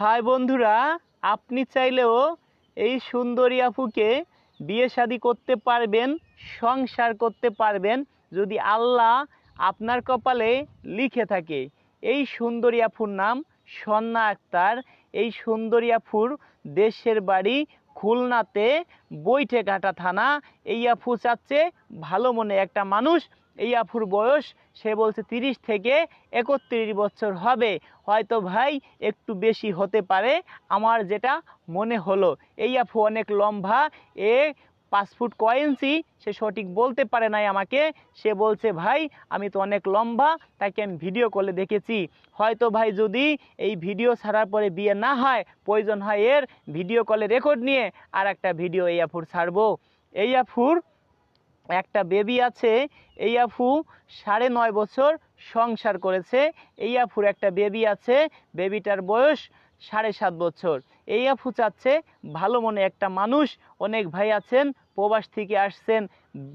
High বন্ধুরা, আপনি চাইলেও এই সুন্দরী আপুকে বিয়ে শাদি করতে পারবেন, সংসার করতে পারবেন, যদি আল্লাহ আপনার কপালে লিখে থাকে। এই সুন্দরী আপুর নাম সন্না আক্তার। এই সুন্দরী আপুর দেশের বাড়ি খুলনাতে বৈঠেঘাটা থানা। এই আপু চাচ্ছে ভালো মনে একটা মানুষ এই আফুর বয়স, সে বলছে তিরিশ থেকে একত্রিশ বছর হবে। হয়তো ভাই একটু বেশি হতে পারে, আমার যেটা মনে হলো। এই আফু অনেক লম্বা, এ পাঁচ ফুট কয় ইঞ্চি, সে সঠিক বলতে পারে নাই আমাকে। সে বলছে, ভাই, আমি তো অনেক লম্বা, তাকে আমি ভিডিও কলে দেখেছি। হয়তো ভাই যদি এই ভিডিও ছাড়ার পরে বিয়ে না হয়, প্রয়োজন হয় এর ভিডিও কলে রেকর্ড নিয়ে আর একটা ভিডিও এই আফুর ছাড়বো। এই আফুর একটা বেবি আছে, এই আফু সাড়ে নয় বছর সংসার করেছে। এই আফুর একটা বেবি আছে বেবিটার বয়স সাড়ে সাত বছর। এই আফু চাচ্ছে ভালো মনে একটা মানুষ। অনেক ভাই আছেন, প্রবাস থেকে আসছেন,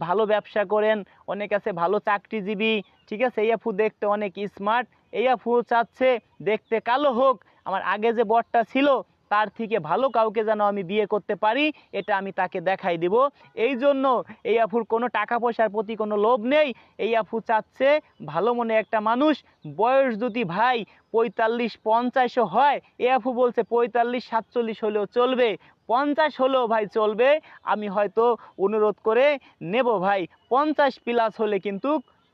ভালো ব্যবসা করেন, অনেক আছে ভালো চাকরিজীবী, ঠিক আছে? এই আফু দেখতে অনেক স্মার্ট এই আফু চাচ্ছে দেখতে কালো হোক। আমার আগে যে বরটা ছিল তার থেকে ভালো কাউকে যেন আমি বিয়ে করতে পারি, এটা আমি তাকে দেখাই দিব। এই জন্য এই আফুর কোনো টাকা পয়সার প্রতি কোনো লোভ নেই। এই আফু চাচ্ছে ভালো মনে একটা মানুষ, বয়স যদি ভাই পঁয়তাল্লিশ পঞ্চাশও হয় এ আফু বলছে পঁয়তাল্লিশ সাতচল্লিশ হলেও চলবে। পঞ্চাশ হলেও ভাই চলবে, আমি হয়তো অনুরোধ করে নেব ভাই। পঞ্চাশ প্লাস হলে কিন্তু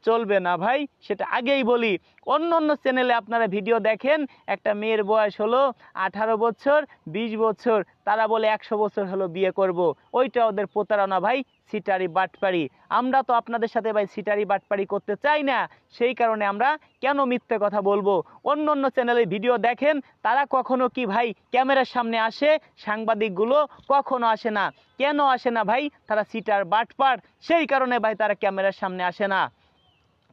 চলবে না ভাই, সেটা আগেই বলি। অন্য অন্য চ্যানেলে আপনারা ভিডিও দেখেন, একটা মেয়ের বয়স হলো আঠারো বছর, বিশ বছর, তারা বলে একশো বছর হলো বিয়ে করব। ওইটা ওদের প্রতারণা ভাই সিটারি বাটপাড়ি। আমরা তো আপনাদের সাথে ভাই সিটারি বাটপাড়ি করতে চাই না, সেই কারণে আমরা কেন মিথ্যে কথা বলব? অন্য অন্য চ্যানেলে ভিডিও দেখেন, তারা কখনো কি ভাই ক্যামেরার সামনে আসে, সাংবাদিকগুলো কখনো আসে না। কেন আসে না ভাই? তারা সিটার বাটপার সেই কারণে ভাই তারা ক্যামেরার সামনে আসে না।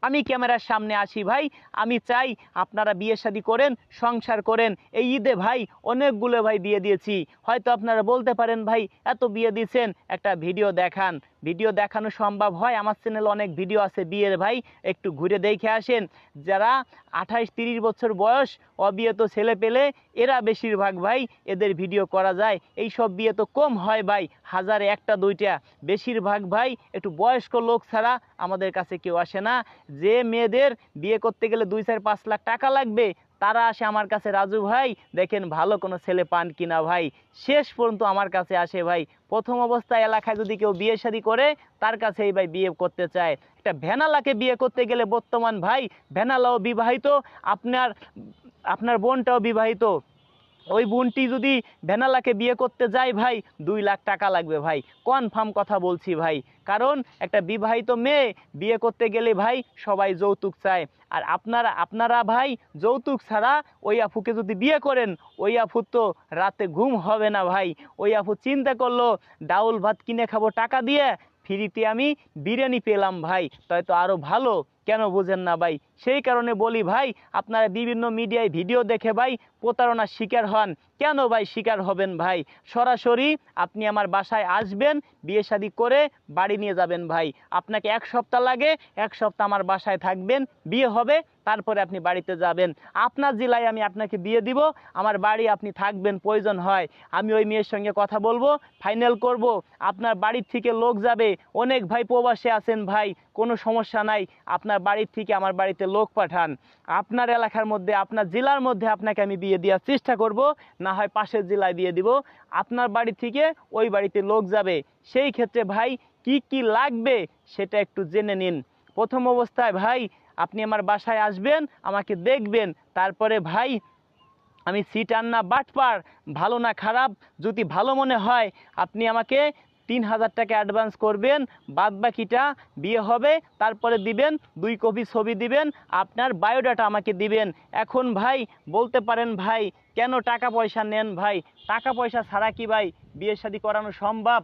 আমি ক্যামেরার সামনে আসি, ভাই। আমি চাই আপনারা বিয়ে শাদী করেন, সংসার করেন। এই ঈদে, ভাই, অনেকগুলো ভাই বিয়ে দিয়েছি। হয়তো আপনারা বলতে পারেন, ভাই, এত বিয়ে দিয়েছেন, একটা ভিডিও দেখান। ভিডিও দেখানো সম্ভব হয়। আমার চ্যানেলে অনেক ভিডিও আছে। বিয়ের ভাই, একটু ঘুরে দেখে আসেন। যারা আঠাইশ, তিরিশ বছর বয়স, অবিয়ত ছেলে পেলে, এরা বেশিরভাগ ভাই এদের ভিডিও করা যায়। এই সব বিয়ে তো কম হয় ভাই, হাজারে একটা, দুইটা। বেশিরভাগ ভাই একটু বয়স্ক লোক ছাড়া আমাদের কাছে কেউ আসে না। যে মেয়েদের বিয়ে করতে গেলে দুই, চার, পাঁচ লাখ টাকা লাগবে তারা আসে আমার কাছে, রাজু ভাই, দেখেন ভালো কোনো ছেলে পান কিনা ভাই? শেষ পর্যন্ত আমার কাছে আসে, ভাই, প্রথম অবস্থায় এলাকায় যদি কেউ বিয়ে শাদি করে, তার কাছে এই ভাই বিয়ে করতে চায়। একটা ভেনালাকে বিয়ে করতে গেলে বর্তমান ভাই, ভেনালাও বিবাহিত, আপনার আপনার বোনটাও বিবাহিত। ওই বোনটি যদি ভ্যানালাকে বিয়ে করতে যায় ভাই, দুই লাখ টাকা লাগবে ভাই। কনফার্ম কথা বলছি ভাই। কারণ একটা বিবাহিত মেয়ে বিয়ে করতে গেলে ভাই সবাই যৌতুক চায়। আর আপনারা আপনারা ভাই যৌতুক ছাড়া ওই আফুকে যদি বিয়ে করেন, ওই আফুর তো রাতে ঘুম হবে না ভাই। ওই আফু চিন্তা করল, ডাউল ভাত কিনে খাব টাকা দিয়ে, ফ্রিতে আমি বিরিয়ানি পেলাম ভাই। তাই তো আরও ভালো কেন বুঝেন না ভাই? সেই কারণে বলি ভাই, আপনারা বিভিন্ন মিডিয়ায় ভিডিও দেখে ভাই প্রতারণার শিকার হন। কেন ভাই শিকার হবেন ভাই? সরাসরি আপনি আমার বাসায় আসবেন, বিয়ে শাদি করে বাড়ি নিয়ে যাবেন ভাই। আপনাকে এক সপ্তাহ লাগে, এক সপ্তাহ আমার বাসায় থাকবেন, বিয়ে হবে, তারপরে আপনি বাড়িতে যাবেন। আপনার জেলায় আমি আপনাকে বিয়ে দিব, আমার বাড়ি আপনি থাকবেন, প্রয়োজন হয়। আমি ওই মেয়ের সঙ্গে কথা বলব ফাইনাল করব। আপনার বাড়ির থেকে লোক যাবে, অনেক ভাই প্রবাসে আছেন ভাই। কোনো সমস্যা নাই, আপনার বাড়ির থেকে আমার বাড়িতে লোক পাঠান। আপনার এলাকার মধ্যে, আপনার জেলার মধ্যে আপনাকে আমি বিয়ে দেওয়ার চেষ্টা করব, না হয় পাশের জেলায় বিয়ে দিব। আপনার বাড়ি থেকে ওই বাড়িতে লোক যাবে। সেই ক্ষেত্রে ভাই, কি কি লাগবে সেটা একটু জেনে নিন। প্রথম অবস্থায়, ভাই, আপনি আমার বাসায় আসবেন, আমাকে দেখবেন। তারপরে ভাই, আমি সিট আন্না বাটপার, ভালো না খারাপ, যদি ভালো মনে হয়, আপনি আমাকে তিন হাজার টাকা অ্যাডভান্স করবেন বাদ বাকিটা বিয়ে হবে, তারপরে দিবেন, দুই কপি ছবি দিবেন, আপনার বায়োডাটা আমাকে দিবেন। এখন ভাই, বলতে পারেন ভাই, কেন টাকা পয়সা নেন ভাই? টাকা পয়সা ছাড়া কি ভাই বিয়ে শাদি করানো সম্ভব?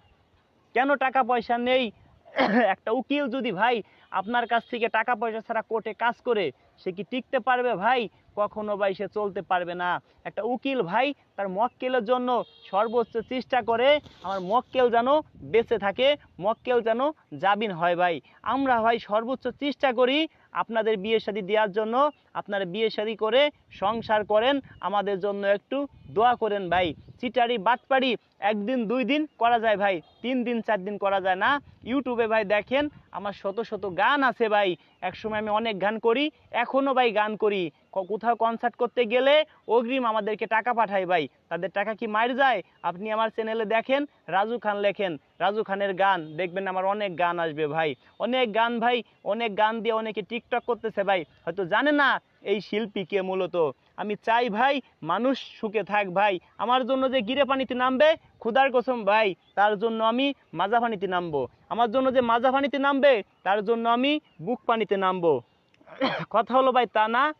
কেন টাকা পয়সা নেই? একটা উকিল যদি ভাই আপনার কাছ থেকে টাকা পয়সা ছাড়া কোর্টে কাজ করে, সে কি টিকতে পারবে ভাই? কখনো বা সে চলতে পারবে না। একটা উকিল ভাই তার মক্কেলের জন্য সর্বোচ্চ চেষ্টা করে, আমার মক্কেল যেন বেঁচে থাকে মক্কেল যেন জাবিন হয় ভাই। আমরা ভাই সর্বোচ্চ চেষ্টা করি আপনাদের বিয়ে শাদী দেওয়ার জন্য। আপনারা বিয়ে শাদী করে সংসার করেন। আমাদের জন্য একটু দোয়া করেন ভাই। চিটারি, বাটপাড়ি একদিন, দুই দিন করা যায় ভাই। তিন দিন, চার দিন করা যায় না। ইউটিউবে ভাই দেখেন, আমার শত শত গান আছে ভাই। একসময় আমি অনেক গান করি এখনও ভাই গান করি। কোথাও কনসার্ট করতে গেলে অগ্রিম আমাদেরকে টাকা পাঠায় ভাই। তাদের টাকা কি মার যায়? আপনি আমার চ্যানেলে দেখেন, রাজু খান লেখেন। রাজু খানের গান, দেখবেন আমার অনেক গান আসবে ভাই। অনেক গান ভাই, অনেক গান দিয়ে অনেকে টিকটক করতেছে ভাই। হয়তো জানে না এই শিল্পীকে মূলত। আমি চাই ভাই, মানুষ সুখে থাক ভাই। আমার জন্য যে গিরে পানিতে নামবে ক্ষুদার কসম ভাই, তার জন্য আমি মাজা পানিতে নামবো। আমার জন্য যে মাজা পানিতে নামবে, তার জন্য আমি বুক পানিতে নামবো। কথা হলো ভাই তা না।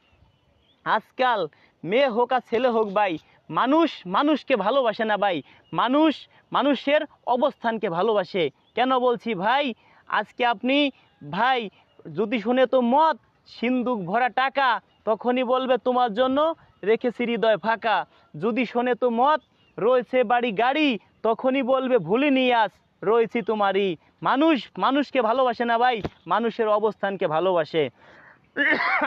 আজকাল মেয়ে হোক আর ছেলে হোক ভাই মানুষ মানুষকে ভালোবাসে না ভাই। মানুষ মানুষের অবস্থানকে ভালোবাসে। কেন বলছি ভাই? আজকে আপনি, ভাই, যদি শুনে তো মত সিন্দুক ভরা টাকা, তখনই বলবে তোমার জন্য রেখেছি হৃদয় ফাঁকা। যদি শোনে তো মত রয়েছে বাড়ি গাড়ি, তখনই বলবে ভুলিনি আস, রয়েছি তোমারই। মানুষ মানুষকে ভালোবাসে না ভাই, মানুষের অবস্থানকে ভালোবাসে।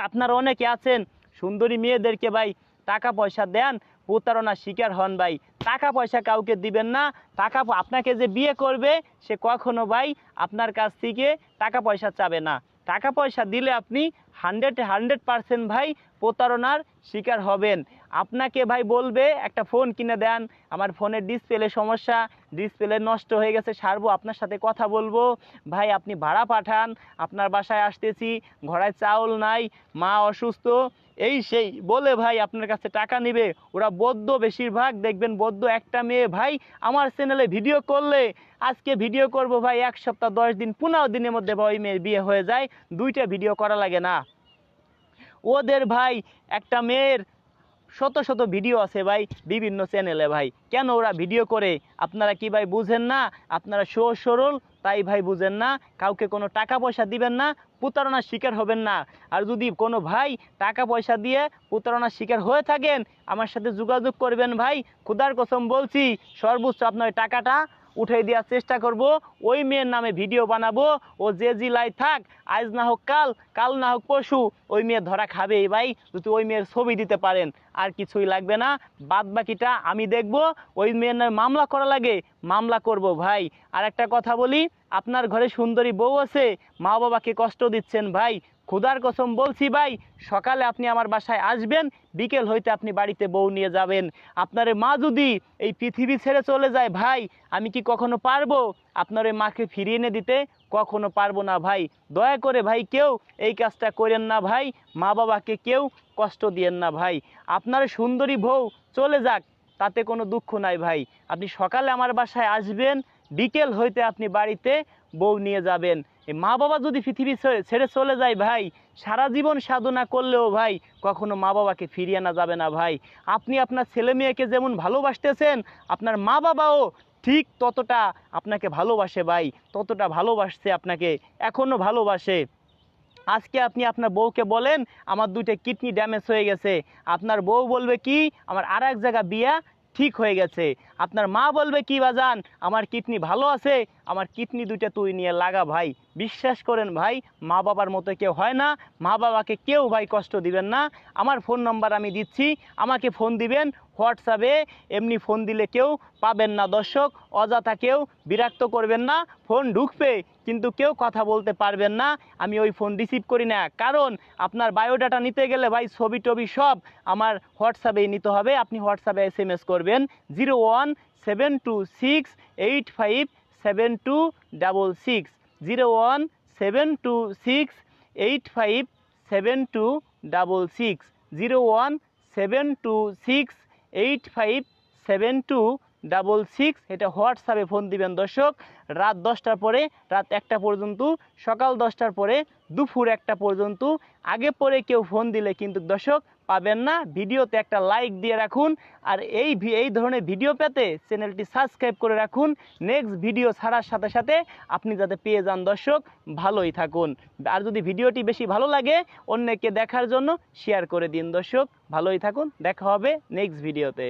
আপনারা অনেকে আছেন সুন্দরী মেয়েদেরকে ভাই টাকা পয়সা দেন প্রতারণার শিকার হন ভাই। টাকা পয়সা কাউকে দিবেন না, টাকা আপনাকে যে বিয়ে করবে, সে কখনো ভাই আপনার কাছ থেকে টাকা পয়সা চাবে না। টাকা পয়সা দিলে আপনি হান্ড্রেড হান্ড্রেড পারসেন্ট ভাই প্রতারণার শিকার হবেন। আপনাকে ভাই বলবে, একটা ফোন কিনে দেন, আমার ফোনের ডিসপ্লে সমস্যা, ডিসপ্লে নষ্ট হয়ে গেছে, সারবো, আপনার সাথে কথা বলব। ভাই, আপনি ভাড়া পাঠান, আপনার বাসায় আসতেছি ঘোড়ায় চাউল নাই, মা অসুস্থ এই সেই বলে ভাই আপনার কাছে টাকা নেবে। ওরা বদ্ধ বেশিরভাগ, দেখবেন বদ্ধ একটা মেয়ে। ভাই, আমার চ্যানেলে ভিডিও করলে আজকে ভিডিও করব ভাই, এক সপ্তাহ, দশ দিন, পনেরো দিনের মধ্যে ভাই মেয়ের বিয়ে হয়ে যায়। দুইটা ভিডিও করা লাগে না। ওদের ভাই, একটা মেয়ের শত শত ভিডিও আছে ভাই বিভিন্ন চ্যানেলে ভাই। কেন ওরা ভিডিও করে? আপনারা কি ভাই বুঝেন না? আপনারা সহজ সরল তাই ভাই বুঝেন না, কাউকে কোনো টাকা পয়সা দিবেন না, প্রতারণার শিকার হবেন না। আর যদি কোনো ভাই টাকা পয়সা দিয়ে প্রতারণার শিকার হয়ে থাকেন, আমার সাথে যোগাযোগ করবেন ভাই। খুদার কসম বলছি, সর্বোচ্চ আপনার টাকাটা উঠাই দেওয়ার চেষ্টা করব। ওই মেয়ের নামে ভিডিও বানাবো। ও যে জিলায় থাক, আজ না হোক কাল কাল না হোক পশু ওই মেয়ে ধরা খাবেই ভাই, যদি ওই মেয়ের ছবি দিতে পারেন। আর কিছুই লাগবে না। বাদ বাকিটা আমি দেখব, ওই মেয়ের নামে মামলা করা লাগে, মামলা করব ভাই। আর একটা কথা বলি আপনার ঘরে সুন্দরী বউ আছে, মা বাবাকে কষ্ট দিচ্ছেন ভাই খুদার কসম বলছি ভাই, সকালে আপনি আমার বাসায় আসবেন, বিকেল হইতে আপনি বাড়িতে বউ নিয়ে যাবেন। আপনার মা যদি এই পৃথিবী ছেড়ে চলে যায় ভাই, আমি কি কখনো পারব? আপনার ওই মাকে ফিরিয়ে এনে দিতে কখনো পারব না ভাই। দয়া করে ভাই, কেউ এই কাজটা করেন না ভাই, মা বাবাকে কেউ কষ্ট দিয়েন না ভাই। আপনার সুন্দরী বউ চলে যাক, তাতে কোনো দুঃখ নাই ভাই। আপনি সকালে আমার বাসায় আসবেন বিকেল হইতে আপনি বাড়িতে বউ নিয়ে যাবেন। মা বাবা যদি পৃথিবী ছেড়ে- চলে যায় ভাই, সারা জীবন সাধনা করলেও ভাই, কখনো মা বাবাকে ফিরিয়ে আনা যাবে না ভাই। আপনি আপনার ছেলে মেয়েকে যেমন ভালোবাসতেছেন, আপনার মা বাবাও ঠিক ততটা আপনাকে ভালোবাসে ভাই, ততটা ভালোবাসছে আপনাকে এখনও ভালোবাসে। আজকে আপনি আপনার বউকে বলেন, আমার দুইটা কিডনি ড্যামেজ হয়ে গেছে। আপনার বউ বলবে কি, আমার আর এক জায়গা বিয়া ঠিক হয়ে গেছে। আপনার মা বলবে, কি বাজান, আমার কিডনি ভালো আছে, আমার কিডনি দুইটা তুই নিয়ে লাগা ভাই। বিশ্বাস করেন ভাই, মা বাবার মতো কেউ হয় না, মা বাবাকে কেউ ভাই কষ্ট দিবেন না। আমার ফোন নাম্বার আমি দিচ্ছি, আমাকে ফোন দিবেন হোয়াটসঅ্যাপে এমনি ফোন দিলে কেউ পাবেন না। দর্শক, অযথা কেউ বিরক্ত করবেন না। ফোন ঢুকবে, কিন্তু কেউ কথা বলতে পারবেন না। আমি ওই ফোন রিসিভ করি না। কারণ আপনার বায়োডাটা নিতে গেলে ভাই ছবি টবি সব আমার হোয়াটসঅ্যাপেই নিতে হবে। আপনি হোয়াটসঅ্যাপে এস এম এস করবেন zero one seven two six eight five seven two double six zero one seven two six eight five seven two double six zero one seven two six eight five seven two double six এটা হোয়াটসঅ্যাপে phone দিবেন দর্শক। রাত দশটার পরে, রাত একটা পর্যন্ত, সকাল দশটার পরে, দুপুর একটা পর্যন্ত। আগে পরে কেউ ফোন দিলে কিন্তু দর্শক পাবেন না। ভিডিওতে একটা লাইক দিয়ে রাখুন। আর এই এই ধরনের ভিডিও পেতে চ্যানেলটি সাবস্ক্রাইব করে রাখুন। নেক্সট ভিডিও ছাড়ার সাথে সাথে আপনি যাতে পেয়ে যান দর্শক, ভালোই থাকুন। আর যদি ভিডিওটি বেশি ভালো লাগে, অন্যকে দেখার জন্য শেয়ার করে দিন দর্শক। ভালোই থাকুন। দেখা হবে নেক্সট ভিডিওতে।